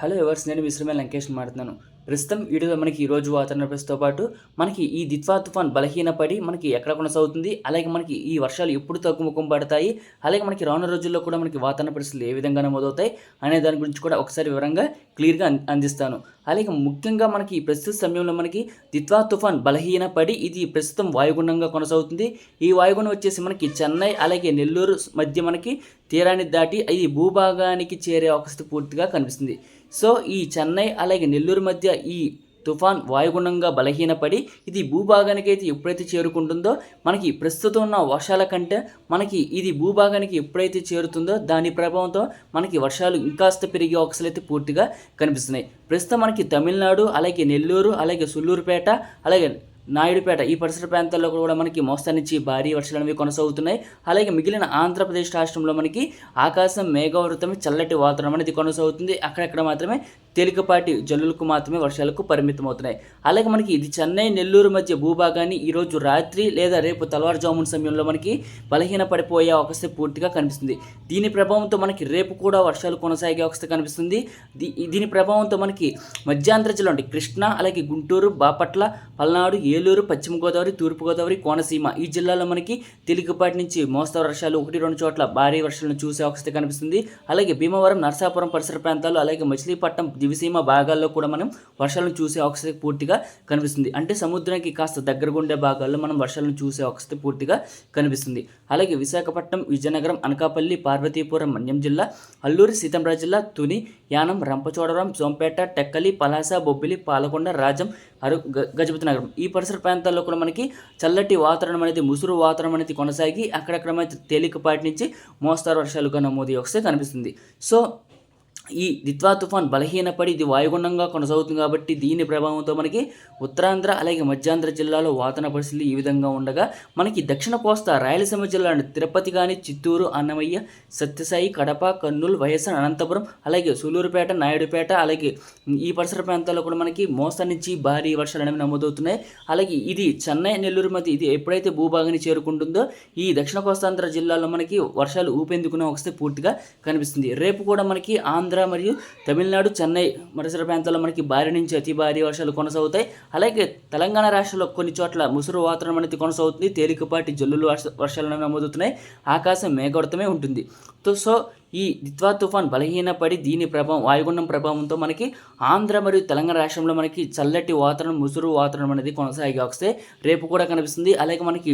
Hello ఎవర్స్ నేను విశ్రమే లంకేష్ మాట్లాడుతున్నాను. ప్రస్తుతం వీడియోలో మనకి ఈరోజు రోజు వాతావరణ పరిస్థితితో పాటు మనకి ఈ దిత్వా తుఫాన్ బలహీనపడి మనకి ఎక్కడ కొనసాగుతుంది అలాగే మనకి ఈ వర్షాలు ఎప్పుడు తగ్గుముఖం పడతాయి అలాగే మనకి రానున్న రోజుల్లో కూడా మనకి వాతావరణ పరిస్థితులు ఏ విధంగా నమోదవుతాయి అనే దాని గురించి కూడా ఒకసారి వివరంగా క్లియర్గా అందిస్తాను. అలాగే ముఖ్యంగా మనకి ప్రస్తుత సమయంలో మనకి దిత్వా తుఫాన్ బలహీనపడి ఇది ప్రస్తుతం వాయుగుండంగా కొనసాగుతుంది. ఈ వాయుగుండం వచ్చేసి మనకి చెన్నై అలాగే నెల్లూరు మధ్య మనకి తీరాన్ని దాటి ఇది భూభాగానికి చేరే అవకాశం పూర్తిగా కనిపిస్తుంది. సో ఈ చెన్నై అలాగే నెల్లూరు మధ్య ఈ తుఫాన్ వాయుగుణంగా బలహీనపడి ఇది భూభాగానికి అయితే ఎప్పుడైతే చేరుకుంటుందో మనకి ప్రస్తుతం ఉన్న వర్షాల కంటే మనకి ఇది భూభాగానికి ఎప్పుడైతే చేరుతుందో దాని ప్రభావంతో మనకి వర్షాలు ఇంకాస్త పెరిగే అవకాశాలు అయితే పూర్తిగా కనిపిస్తున్నాయి. ప్రస్తుతం మనకి తమిళనాడు అలాగే నెల్లూరు అలాగే సుల్లూరుపేట అలాగే నాయుడుపేట ఈ పరిసర ప్రాంతాల్లో కూడా మనకి మోస్తరు నుంచి భారీ వర్షాలు అనేవి కొనసాగుతున్నాయి. అలాగే మిగిలిన ఆంధ్రప్రదేశ్ రాష్ట్రంలో మనకి ఆకాశం మేఘావృతం చల్లటి వాతావరణం అనేది కొనసాగుతుంది. అక్కడక్కడ మాత్రమే తేలికపాటి జల్లులకు మాత్రమే వర్షాలకు పరిమితం అవుతున్నాయి అలాగే మనకి ఇది చెన్నై నెల్లూరు మధ్య భూభాగాన్ని ఈరోజు రాత్రి లేదా రేపు తెల్లవారుజామున సమయంలో మనకి బలహీన పడిపోయే అవకాశం పూర్తిగా కనిపిస్తుంది. దీని ప్రభావంతో మనకి రేపు కూడా వర్షాలు కొనసాగే అవకాశం కనిపిస్తుంది. దీ- దీని ప్రభావంతో మనకి మధ్యాంధ్ర జిల్లా అంటే కృష్ణా అలాగే గుంటూరు బాపట్ల పల్నాడు ఏలూరు పశ్చిమ గోదావరి తూర్పు గోదావరి కోనసీమ ఈ జిల్లాలో మనకి తేలికపాటి నుంచి మోస్తరు వర్షాలు ఒకటి రెండు చోట్ల భారీ వర్షాలను చూసే అవకాశం కనిపిస్తుంది. అలాగే భీమవరం నరసాపురం పరిసర ప్రాంతాలు అలాగే మచిలీపట్నం దివిసీమ భాగాల్లో కూడా మనం వర్షాలను చూసే అవకాశం పూర్తిగా కనిపిస్తుంది. అంటే సముద్రానికి కాస్త దగ్గరగా ఉండే భాగాల్లో మనం వర్షాలను చూసే అవకాశం పూర్తిగా కనిపిస్తుంది. అలాగే విశాఖపట్నం విజయనగరం అనకాపల్లి పార్వతీపురం మన్యం జిల్లా అల్లూరి సీతంరాజు జిల్లా తుని యానం రంపచోడవరం సోంపేట టెక్కలి పలాస బొబ్బిలి పాలకొండ రాజం అరు గ- గజపతి నగరం ఈ పరిసర ప్రాంతాల్లో కూడా మనకి చల్లటి వాతావరణం అనేది ముసురు వాతావరణం అనేది కొనసాగి అక్కడక్కడ తేలికపాటి నుంచి మోస్తారు వర్షాలుగా నమోదు వస్తే కనిపిస్తుంది. సో ఈ దిత్వా తుఫాన్ బలహీనపడి ఇది వాయుగుండంగా కొనసాగుతుంది కాబట్టి దీని ప్రభావంతో మనకి ఉత్తరాంధ్ర అలాగే మధ్యాంధ్ర జిల్లాలో వాతావరణ పరిస్థితులు ఈ విధంగా ఉండగా మనకి దక్షిణ కోస్తా రాయలసీమ జిల్లా తిరుపతి కానీ చిత్తూరు అన్నమయ్య సత్యసాయి కడప కర్నూలు వైఎస్ఆర్ అనంతపురం అలాగే సూలూరుపేట నాయుడుపేట అలాగే ఈ పరిసర ప్రాంతాల్లో కూడా మనకి మోస్తరు నుంచి భారీ వర్షాలు అనేవి నమోదవుతున్నాయి. అలాగే ఇది చెన్నై నెల్లూరు మధ్య ఇది ఎప్పుడైతే భూభాగాన్ని చేరుకుంటుందో ఈ దక్షిణ కోస్తాంధ్ర జిల్లాలో మనకి వర్షాలు ఊపేందుకునే వస్తే పూర్తిగా కనిపిస్తుంది. రేపు కూడా మనకి ఆంధ్ర మరియు తమిళనాడు చెన్నై పరిసర ప్రాంతాల్లో మనకి భారీ నుంచి అతి భారీ వర్షాలు కొనసాగుతాయి. అలాగే తెలంగాణ రాష్ట్రంలో కొన్ని చోట్ల ముసురు వాతావరణం అనేది కొనసాగుతుంది. తేలికపాటి జల్లులు వర్ష వర్షాలు నమోదవుతున్నాయి. ఆకాశం మేఘవర్తమే ఉంటుంది. తో సో ఈ దిత్వా తుఫాన్ బలహీనపడి దీని ప్రభావం వాయుగుండం ప్రభావంతో మనకి ఆంధ్ర మరియు తెలంగాణ రాష్ట్రంలో మనకి చల్లటి వాతావరణం ముసురు వాతావరణం అనేది కొనసాగి వస్తే రేపు కూడా కనిపిస్తుంది. అలాగే మనకి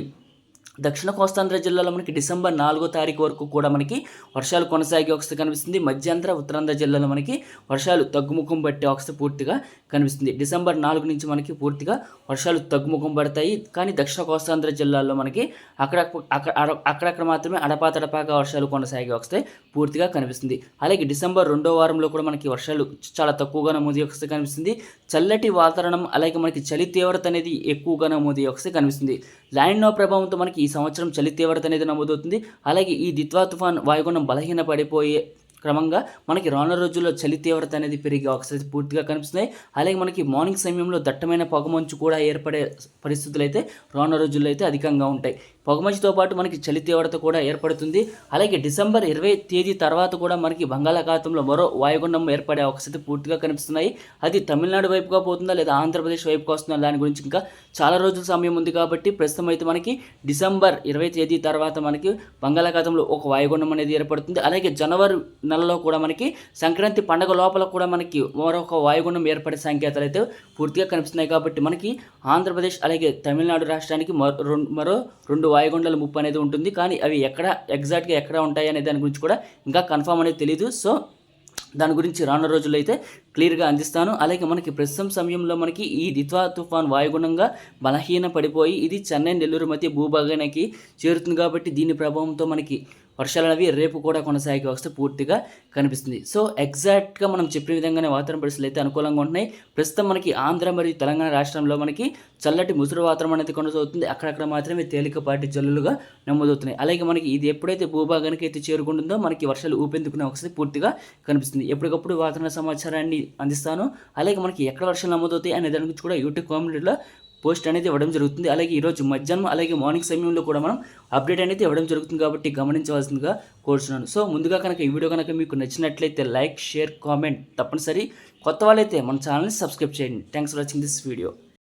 దక్షిణ కోస్తాంధ్ర జిల్లాలో మనకి డిసెంబర్ నాలుగో తారీఖు వరకు కూడా మనకి వర్షాలు కొనసాగే అవస్థ కనిపిస్తుంది. మధ్యాంధ్ర ఉత్తరాంధ్ర జిల్లాలో మనకి వర్షాలు తగ్గుముఖం పట్టే అవస్థ పూర్తిగా కనిపిస్తుంది. డిసెంబర్ నాలుగు నుంచి మనకి పూర్తిగా వర్షాలు తగ్గుముఖం పడతాయి. కానీ దక్షిణ కోస్తాంధ్ర జిల్లాలో మనకి అక్కడ అక్కడ అక్కడక్కడ మాత్రమే అడపాతడపాగా వర్షాలు కొనసాగే అవస్థ పూర్తిగా కనిపిస్తుంది. అలాగే డిసెంబర్ రెండో వారంలో కూడా మనకి వర్షాలు చాలా తక్కువగా నమోదు వస్తే కనిపిస్తుంది. చల్లటి వాతావరణం అలాగే మనకి చలి తీవ్రత అనేది ఎక్కువగా నమోదు అవకాశం కనిపిస్తుంది. లానినో ప్రభావంతో మనకి ఈ సంవత్సరం చలి తీవ్రత అనేది నమోదవుతుంది. అలాగే ఈ దిత్వా తుఫాన్ వాయుగుణం బలహీన పడిపోయే క్రమంగా మనకి రానున్న రోజుల్లో చలి తీవ్రత అనేది పెరిగే అవకాశాలు పూర్తిగా కనిపిస్తున్నాయి. అలాగే మనకి మార్నింగ్ సమయంలో దట్టమైన పొగమంచు కూడా ఏర్పడే పరిస్థితులు అయితే రానున్న రోజుల్లో అయితే అధికంగా ఉంటాయి. పొగమంచుతో పాటు మనకి చలి తీవ్రత కూడా ఏర్పడుతుంది. అలాగే డిసెంబర్ ఇరవై తేదీ తర్వాత కూడా మనకి బంగాళాఖాతంలో మరో వాయుగుండం ఏర్పడే అవకాశాలు పూర్తిగా కనిపిస్తున్నాయి. అది తమిళనాడు వైపుగా పోతుందా లేదా ఆంధ్రప్రదేశ్ వైపుగా వస్తుందా దాని గురించి ఇంకా చాలా రోజుల సమయం ఉంది కాబట్టి ప్రస్తుతం అయితే మనకి డిసెంబర్ ఇరవై తేదీ తర్వాత మనకి బంగాళాఖాతంలో ఒక వాయుగుండం అనేది ఏర్పడుతుంది. అలాగే జనవరి నెలలో కూడా మనకి సంక్రాంతి పండగ లోపల కూడా మనకి మరొక వాయుగుండం ఏర్పడే సంకేతాలు అయితే పూర్తిగా కనిపిస్తున్నాయి కాబట్టి మనకి ఆంధ్రప్రదేశ్ అలాగే తమిళనాడు రాష్ట్రానికి మరో రెండు మరో రెండు వాయుగుండాల ముప్పు అనేది ఉంటుంది. కానీ అవి ఎక్కడ ఎగ్జాక్ట్గా ఎక్కడ ఉంటాయి అనే దాని గురించి కూడా ఇంకా కన్ఫామ్ అనేది తెలియదు సో దాని గురించి రానున్న రోజుల్లో అయితే క్లియర్గా అందిస్తాను. అలాగే మనకి ప్రస్తుతం సమయంలో మనకి ఈ దిత్వా తుఫాన్ వాయుగుణంగా బలహీన పడిపోయి ఇది చెన్నై నెల్లూరు మధ్య భూభాగానికి చేరుతుంది కాబట్టి దీని ప్రభావంతో మనకి వర్షాలు అనేవి రేపు కూడా కొనసాగే వస్తే పూర్తిగా కనిపిస్తుంది. సో ఎగ్జాక్ట్గా మనం చెప్పిన విధంగానే వాతావరణ పరిస్థితులు అయితే అనుకూలంగా ఉంటున్నాయి. ప్రస్తుతం మనకి ఆంధ్ర మరియు తెలంగాణ రాష్ట్రంలో మనకి చల్లటి ముసురు వాతావరణం అనేది కొనసాగుతుంది. అక్కడక్కడ మాత్రమే తేలికపాటి జల్లులుగా నమోదవుతున్నాయి. అలాగే మనకి ఇది ఎప్పుడైతే భూభాగానికి అయితే చేరుకుంటుందో మనకి వర్షాలు ఊపెందుకునే అవకాశం పూర్తిగా కనిపిస్తుంది. ఎప్పటికప్పుడు వాతావరణ సమాచారాన్ని అందిస్తాను. అలాగే మనకి ఎక్కడ వర్షాలు నమోదవుతాయి అనే దాని గురించి కూడా యూట్యూబ్ కామెంట్లో పోస్ట్ అనేది ఇవ్వడం జరుగుతుంది. అలాగే ఈరోజు మధ్యాహ్నం అలాగే మార్నింగ్ సమయంలో కూడా మనం అప్డేట్ అనేది ఇవ్వడం జరుగుతుంది కాబట్టి గమనించవలసిందిగా కోరుచున్నాను. సో ముందుగా కనుక ఈ వీడియో కనుక మీకు నచ్చినట్లయితే లైక్ షేర్ కామెంట్ తప్పనిసరి. కొత్త వాళ్ళైతే మన ఛానల్ని సబ్స్క్రైబ్ చేయండి. Thanks for watching this video.